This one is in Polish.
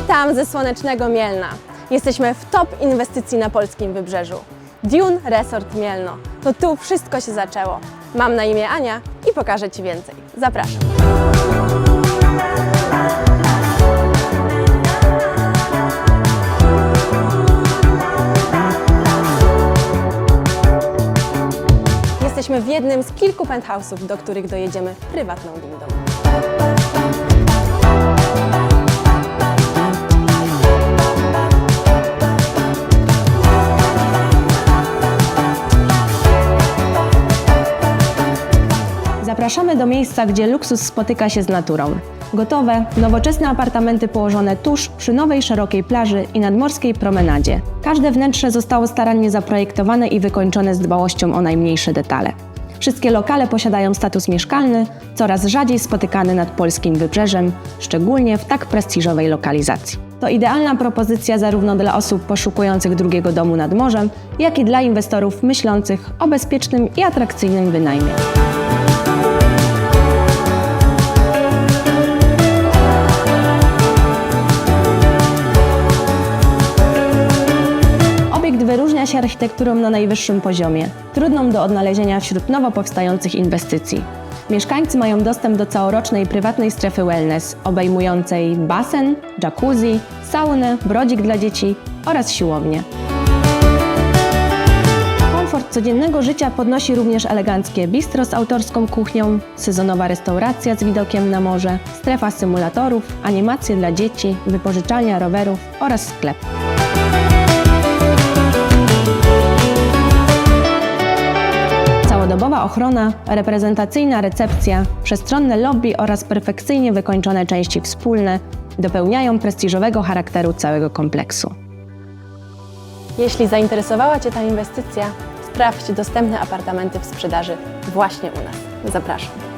Witam ze słonecznego Mielna. Jesteśmy w top inwestycji na polskim wybrzeżu. Dune Resort Mielno. To tu wszystko się zaczęło. Mam na imię Ania i pokażę Ci więcej. Zapraszam. Jesteśmy w jednym z kilku penthouse'ów, do których dojedziemy prywatną windą. Zapraszamy do miejsca, gdzie luksus spotyka się z naturą. Gotowe, nowoczesne apartamenty położone tuż przy nowej szerokiej plaży i nadmorskiej promenadzie. Każde wnętrze zostało starannie zaprojektowane i wykończone z dbałością o najmniejsze detale. Wszystkie lokale posiadają status mieszkalny, coraz rzadziej spotykany nad polskim wybrzeżem, szczególnie w tak prestiżowej lokalizacji. To idealna propozycja zarówno dla osób poszukujących drugiego domu nad morzem, jak i dla inwestorów myślących o bezpiecznym i atrakcyjnym wynajmie. Się architekturą na najwyższym poziomie, trudną do odnalezienia wśród nowo powstających inwestycji. Mieszkańcy mają dostęp do całorocznej prywatnej strefy wellness, obejmującej basen, jacuzzi, saunę, brodzik dla dzieci oraz siłownię. Komfort codziennego życia podnosi również eleganckie bistro z autorską kuchnią, sezonowa restauracja z widokiem na morze, strefa symulatorów, animacje dla dzieci, wypożyczalnia rowerów oraz sklep. Całodobowa ochrona, reprezentacyjna recepcja, przestronne lobby oraz perfekcyjnie wykończone części wspólne dopełniają prestiżowego charakteru całego kompleksu. Jeśli zainteresowała Cię ta inwestycja, sprawdź dostępne apartamenty w sprzedaży właśnie u nas. Zapraszam.